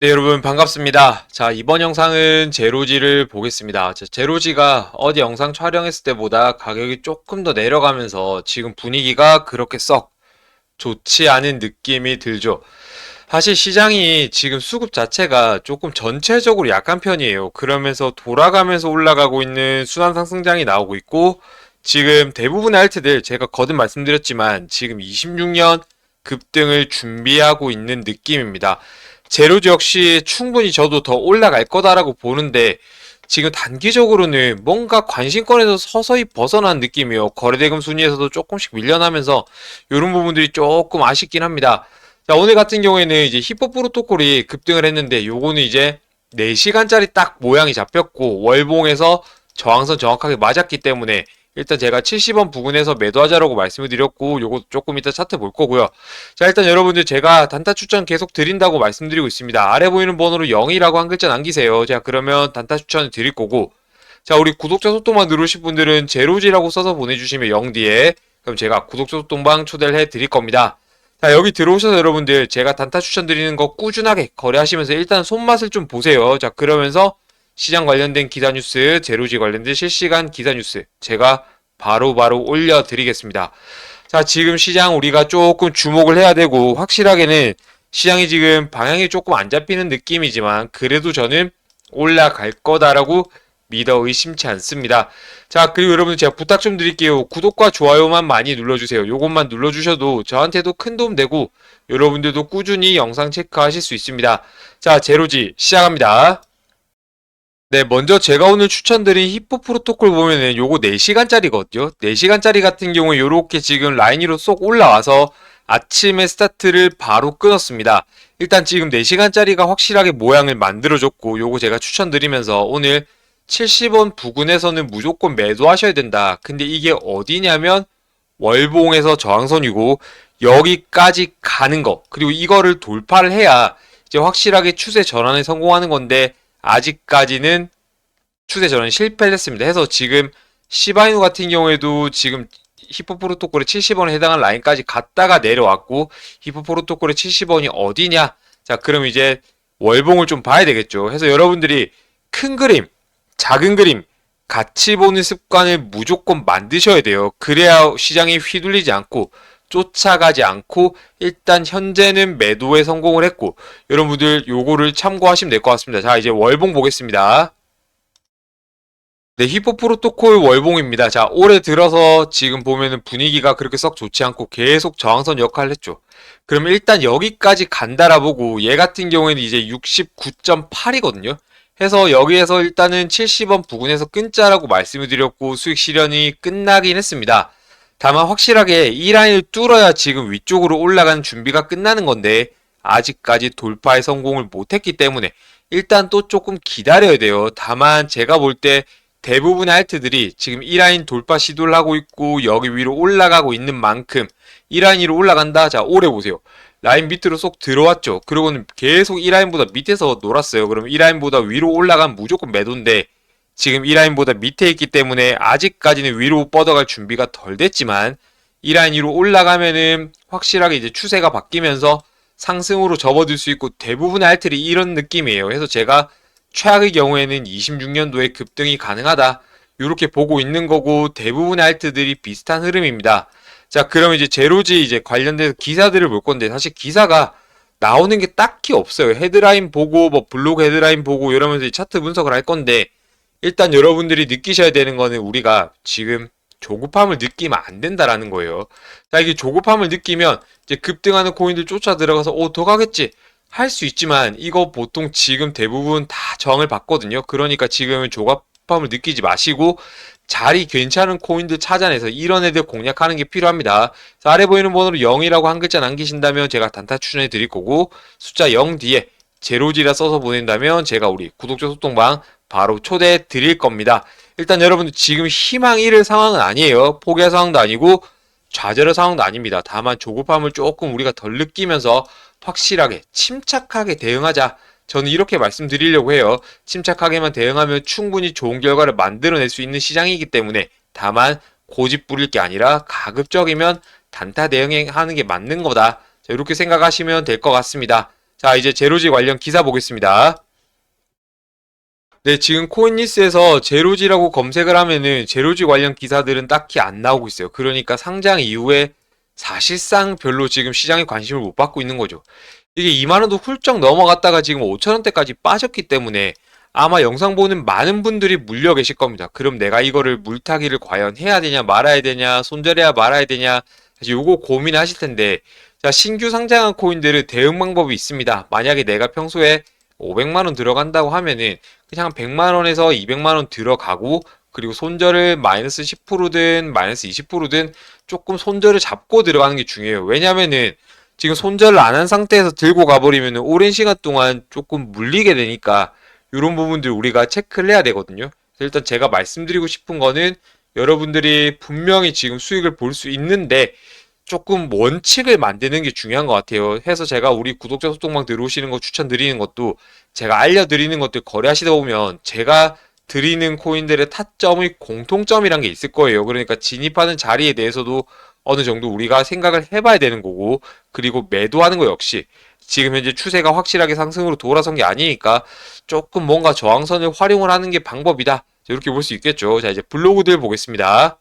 네, 여러분 반갑습니다. 자, 이번 영상은 제로지를 보겠습니다. 자, 제로지가 어디 영상 촬영했을 때보다 가격이 조금 더 내려가면서 지금 분위기가 그렇게 썩 좋지 않은 느낌이 들죠. 사실 시장이 지금 수급 자체가 조금 전체적으로 약한 편이에요. 그러면서 돌아가면서 올라가고 있는 순환 상승장이 나오고 있고 지금 대부분의 알트들 제가 거듭 말씀드렸지만 지금 26년 급등을 준비하고 있는 느낌입니다. 제로즈 역시 충분히 저도 더 올라갈 거다라고 보는데 지금 단기적으로는 뭔가 관심권에서 서서히 벗어난 느낌이요. 거래대금 순위에서도 조금씩 밀려나면서 이런 부분들이 조금 아쉽긴 합니다. 자, 오늘 같은 경우에는 이제 힙합 프로토콜이 급등을 했는데 요거는 이제 4시간짜리 딱 모양이 잡혔고 월봉에서 저항선 정확하게 맞았기 때문에 일단 제가 70원 부근에서 매도하자라고 말씀을 드렸고 요거 조금 이따 차트 볼 거고요. 자 일단 여러분들 제가 단타 추천 계속 드린다고 말씀드리고 있습니다. 아래 보이는 번호로 0이라고 한 글자 남기세요. 자 그러면 단타 추천을 드릴 거고 자 우리 구독자 소통방 누르실 분들은 제로지라고 써서 보내주시면 0 뒤에 그럼 제가 구독자 소통방 초대를 해 드릴 겁니다. 자 여기 들어오셔서 여러분들 제가 단타 추천 드리는 거 꾸준하게 거래하시면서 일단 손맛을 좀 보세요. 자 그러면서 시장 관련된 기사 뉴스, 제로지 관련된 실시간 기사 뉴스 제가 바로바로 바로 올려드리겠습니다. 자, 지금 시장 우리가 조금 주목을 해야 되고 확실하게는 시장이 지금 방향이 조금 안 잡히는 느낌이지만 그래도 저는 올라갈 거다라고 믿어 의심치 않습니다. 자, 그리고 여러분 제가 부탁 좀 드릴게요. 구독과 좋아요만 많이 눌러주세요. 요것만 눌러주셔도 저한테도 큰 도움 되고 여러분들도 꾸준히 영상 체크하실 수 있습니다. 자, 제로지 시작합니다. 네, 먼저 제가 오늘 추천드린 히포 프로토콜 보면은 요거 4시간짜리거든요. 4시간짜리 같은 경우에 요렇게 지금 라인 위로 쏙 올라와서 아침에 스타트를 바로 끊었습니다. 일단 지금 4시간짜리가 확실하게 모양을 만들어줬고 요거 제가 추천드리면서 오늘 70원 부근에서는 무조건 매도하셔야 된다. 근데 이게 어디냐면 월봉에서 저항선이고 여기까지 가는 거 그리고 이거를 돌파를 해야 이제 확실하게 추세 전환에 성공하는 건데 아직까지는 추세 전환 실패를 했습니다. 해서 지금 시바이누 같은 경우에도 지금 히포 프로토콜의 70원에 해당한 라인까지 갔다가 내려왔고 히포 프로토콜의 70원이 어디냐? 자, 그럼 이제 월봉을 좀 봐야 되겠죠. 해서 여러분들이 큰 그림, 작은 그림 같이 보는 습관을 무조건 만드셔야 돼요. 그래야 시장이 휘둘리지 않고 쫓아가지 않고 일단 현재는 매도에 성공을 했고 여러분들 요거를 참고하시면 될 것 같습니다. 자 이제 월봉 보겠습니다. 네, 히포 프로토콜 월봉입니다. 자, 올해 들어서 지금 보면은 분위기가 그렇게 썩 좋지 않고 계속 저항선 역할을 했죠. 그러면 일단 여기까지 간다라 보고 얘 같은 경우에는 이제 69.8이거든요. 해서 여기에서 일단은 70원 부근에서 끊자라고 말씀을 드렸고 수익 실현이 끝나긴 했습니다. 다만 확실하게 이 라인을 뚫어야 지금 위쪽으로 올라가는 준비가 끝나는 건데 아직까지 돌파에 성공을 못했기 때문에 일단 또 조금 기다려야 돼요. 다만 제가 볼 때 대부분의 알트들이 지금 이 라인 돌파 시도를 하고 있고 여기 위로 올라가고 있는 만큼 이 라인 위로 올라간다. 자, 오래 보세요. 라인 밑으로 쏙 들어왔죠. 그리고는 계속 이 라인보다 밑에서 놀았어요. 그럼 이 라인보다 위로 올라간 무조건 매도인데 지금 이 라인보다 밑에 있기 때문에 아직까지는 위로 뻗어갈 준비가 덜 됐지만 이 라인 위로 올라가면은 확실하게 이제 추세가 바뀌면서 상승으로 접어들 수 있고 대부분의 알트리 이런 느낌이에요. 그래서 제가 최악의 경우에는 26년도에 급등이 가능하다. 이렇게 보고 있는 거고 대부분의 알트들이 비슷한 흐름입니다. 자, 그럼 이제 제로지 이제 관련돼서 기사들을 볼 건데 사실 기사가 나오는 게 딱히 없어요. 헤드라인 보고 뭐 블로그 헤드라인 보고 이러면서 차트 분석을 할 건데 일단 여러분들이 느끼셔야 되는 거는 우리가 지금 조급함을 느끼면 안 된다라는 거예요. 자, 이게 조급함을 느끼면 이제 급등하는 코인들 쫓아 들어가서 오, 더 가겠지. 할 수 있지만 이거 보통 지금 대부분 다 정을 받거든요. 그러니까 지금은 조급함을 느끼지 마시고 자리 괜찮은 코인들 찾아내서 이런 애들 공략하는 게 필요합니다. 자, 아래 보이는 번호로 0이라고 한 글자 남기신다면 제가 단타 추천해 드릴 거고 숫자 0 뒤에 제로지라 써서 보낸다면 제가 우리 구독자 소통방 바로 초대해 드릴 겁니다. 일단 여러분들 지금 희망 잃을 상황은 아니에요. 포기할 상황도 아니고 좌절의 상황도 아닙니다. 다만 조급함을 조금 우리가 덜 느끼면서 확실하게 침착하게 대응하자. 저는 이렇게 말씀드리려고 해요. 침착하게만 대응하면 충분히 좋은 결과를 만들어낼 수 있는 시장이기 때문에 다만 고집 부릴 게 아니라 가급적이면 단타 대응하는 게 맞는 거다. 자, 이렇게 생각하시면 될 것 같습니다. 자, 이제 제로지 관련 기사 보겠습니다. 네, 지금 코인리스에서 제로지라고 검색을 하면은 제로지 관련 기사들은 딱히 안 나오고 있어요. 그러니까 상장 이후에 사실상 별로 지금 시장에 관심을 못 받고 있는 거죠. 이게 2만원도 훌쩍 넘어갔다가 지금 5천원대까지 빠졌기 때문에 아마 영상 보는 많은 분들이 물려 계실 겁니다. 그럼 내가 이거를 물타기를 과연 해야 되냐 말아야 되냐 손절해야 말아야 되냐 사실 요거 고민하실 텐데 자 신규 상장한 코인들은 대응 방법이 있습니다. 만약에 내가 평소에 500만 원 들어간다고 하면은 그냥 한 100만 원에서 200만 원 들어가고 그리고 손절을 마이너스 10%든 마이너스 20%든 조금 손절을 잡고 들어가는 게 중요해요. 왜냐면은 지금 손절을 안 한 상태에서 들고 가버리면 오랜 시간 동안 조금 물리게 되니까 이런 부분들 우리가 체크를 해야 되거든요. 일단 제가 말씀드리고 싶은 거는 여러분들이 분명히 지금 수익을 볼 수 있는데 조금 원칙을 만드는 게 중요한 것 같아요. 해서 제가 우리 구독자 소통방 들어오시는 거 추천드리는 것도 제가 알려드리는 것들 거래하시다 보면 제가 드리는 코인들의 타점의 공통점이란 게 있을 거예요. 그러니까 진입하는 자리에 대해서도 어느 정도 우리가 생각을 해봐야 되는 거고, 그리고 매도하는 거 역시 지금 현재 추세가 확실하게 상승으로 돌아선 게 아니니까 조금 뭔가 저항선을 활용을 하는 게 방법이다. 이렇게 볼 수 있겠죠. 자, 이제 블로그들 보겠습니다.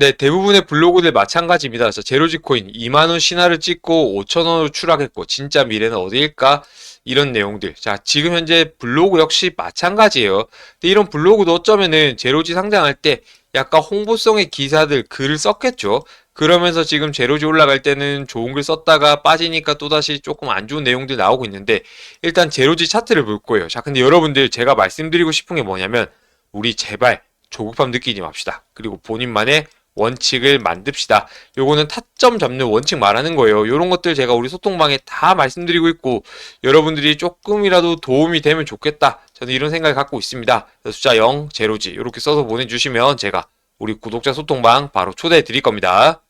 네, 대부분의 블로그들 마찬가지입니다. 자, 제로지코인 2만원 신화를 찍고 5천원으로 추락했고, 진짜 미래는 어디일까? 이런 내용들. 자, 지금 현재 블로그 역시 마찬가지예요. 근데 이런 블로그도 어쩌면은 제로지 상장할 때 약간 홍보성의 기사들 글을 썼겠죠. 그러면서 지금 제로지 올라갈 때는 좋은 글 썼다가 빠지니까 또다시 조금 안 좋은 내용들 나오고 있는데 일단 제로지 차트를 볼 거예요. 자, 근데 여러분들 제가 말씀드리고 싶은 게 뭐냐면 우리 제발 조급함 느끼지 맙시다. 그리고 본인만의 원칙을 만듭시다. 요거는 타점 잡는 원칙 말하는 거예요. 요런 것들 제가 우리 소통방에 다 말씀드리고 있고 여러분들이 조금이라도 도움이 되면 좋겠다. 저는 이런 생각을 갖고 있습니다. 숫자 0, 제로지 이렇게 써서 보내주시면 제가 우리 구독자 소통방 바로 초대해 드릴 겁니다.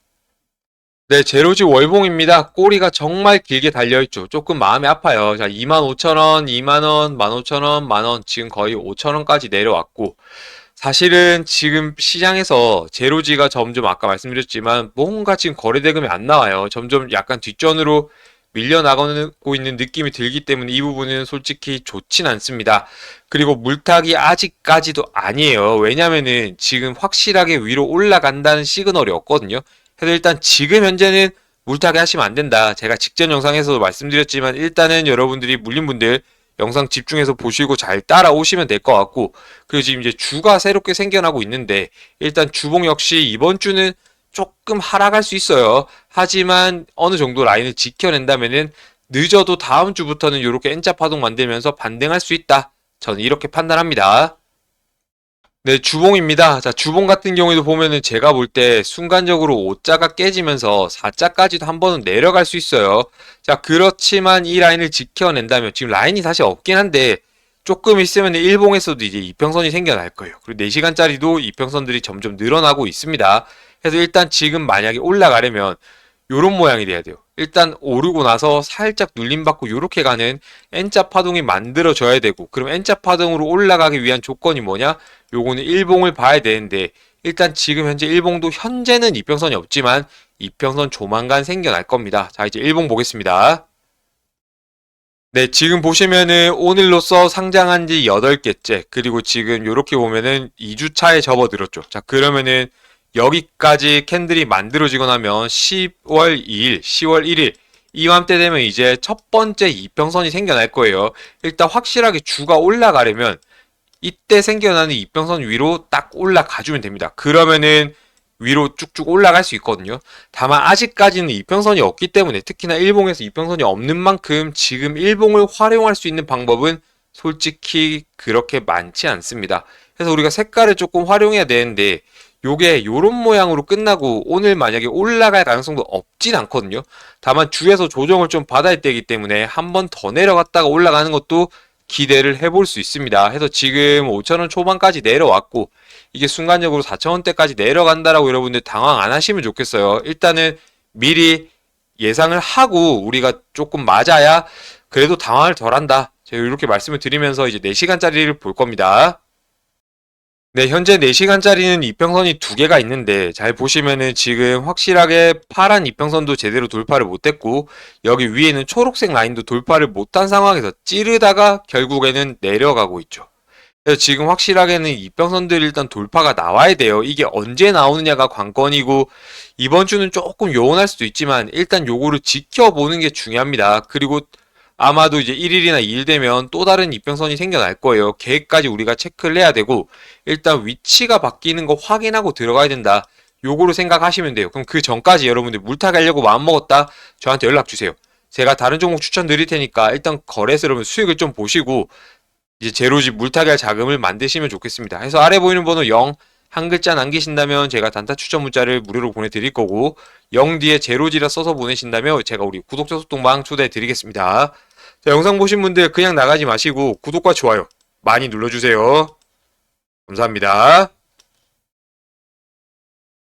네, 제로지 월봉입니다. 꼬리가 정말 길게 달려있죠. 조금 마음이 아파요. 자, 25,000원, 2만원, 15,000원, 만원, 지금 거의 5,000원까지 내려왔고, 사실은 지금 시장에서 제로지가 점점 아까 말씀드렸지만 뭔가 지금 거래 대금이 안 나와요. 점점 약간 뒷전으로 밀려나가고 있는 느낌이 들기 때문에 이 부분은 솔직히 좋진 않습니다. 그리고 물타기 아직까지도 아니에요. 왜냐면은 지금 확실하게 위로 올라간다는 시그널이 없거든요. 그래서 일단 지금 현재는 물타기 하시면 안 된다. 제가 직전 영상에서도 말씀드렸지만 일단은 여러분들이 물린 분들 영상 집중해서 보시고 잘 따라오시면 될 것 같고 그리고 지금 이제 주가 새롭게 생겨나고 있는데 일단 주봉 역시 이번 주는 조금 하락할 수 있어요. 하지만 어느 정도 라인을 지켜낸다면은 늦어도 다음 주부터는 이렇게 N자 파동 만들면서 반등할 수 있다. 저는 이렇게 판단합니다. 네, 주봉입니다. 자, 주봉 같은 경우에도 보면은 제가 볼 때 순간적으로 5자가 깨지면서 4자까지도 한 번은 내려갈 수 있어요. 자, 그렇지만 이 라인을 지켜낸다면 지금 라인이 사실 없긴 한데 조금 있으면 일봉에서도 이제 이평선이 생겨날 거예요. 그리고 4시간짜리도 이평선들이 점점 늘어나고 있습니다. 그래서 일단 지금 만약에 올라가려면 요런 모양이 돼야 돼요. 일단 오르고 나서 살짝 눌림받고 요렇게 가는 N자 파동이 만들어져야 되고 그럼 N자 파동으로 올라가기 위한 조건이 뭐냐? 요거는 일봉을 봐야 되는데 일단 지금 현재 일봉도 현재는 이평선이 없지만 이평선 조만간 생겨날 겁니다. 자 이제 일봉 보겠습니다. 네, 지금 보시면은 오늘로써 상장한 지 8개째, 그리고 지금 요렇게 보면은 2주차에 접어들었죠. 자, 그러면은 여기까지 캔들이 만들어지고 나면 10월 2일, 10월 1일 이맘때 되면 이제 첫 번째 이평선이 생겨날 거예요. 일단 확실하게 주가 올라가려면 이때 생겨나는 이평선 위로 딱 올라가주면 됩니다. 그러면은 위로 쭉쭉 올라갈 수 있거든요. 다만 아직까지는 이평선이 없기 때문에 특히나 일봉에서 이평선이 없는 만큼 지금 일봉을 활용할 수 있는 방법은 솔직히 그렇게 많지 않습니다. 그래서 우리가 색깔을 조금 활용해야 되는데 요게 요런 모양으로 끝나고 오늘 만약에 올라갈 가능성도 없진 않거든요. 다만 주에서 조정을 좀 받아야 되기 때문에 한 번 더 내려갔다가 올라가는 것도 기대를 해볼 수 있습니다. 해서 지금 5천원 초반까지 내려왔고 이게 순간적으로 4천원대까지 내려간다라고 여러분들 당황 안 하시면 좋겠어요. 일단은 미리 예상을 하고 우리가 조금 맞아야 그래도 당황을 덜 한다. 제가 이렇게 말씀을 드리면서 이제 4시간짜리를 볼 겁니다. 네, 현재 4시간짜리는 이평선이 두 개가 있는데 잘 보시면은 지금 확실하게 파란 이평선도 제대로 돌파를 못했고 여기 위에는 초록색 라인도 돌파를 못한 상황에서 찌르다가 결국에는 내려가고 있죠. 그래서 지금 확실하게는 이평선들 일단 돌파가 나와야 돼요. 이게 언제 나오느냐가 관건이고 이번 주는 조금 요원할 수도 있지만 일단 요거를 지켜보는 게 중요합니다. 그리고 아마도 이제 1일이나 2일 되면 또 다른 이평선이 생겨날 거예요. 계획까지 우리가 체크를 해야 되고 일단 위치가 바뀌는 거 확인하고 들어가야 된다. 요거로 생각하시면 돼요. 그럼 그 전까지 여러분들 물타 가려고 마음먹었다? 저한테 연락 주세요. 제가 다른 종목 추천드릴 테니까 일단 여러분 수익을 좀 보시고 이제 제로지 물타기 할 자금을 만드시면 좋겠습니다. 그래서 아래 보이는 번호 0, 한 글자 남기신다면 제가 단타 추천 문자를 무료로 보내드릴 거고 0 뒤에 제로지라 써서 보내신다면 제가 우리 구독자 소통방 초대해 드리겠습니다. 자, 영상 보신 분들 그냥 나가지 마시고 구독과 좋아요 많이 눌러주세요. 감사합니다.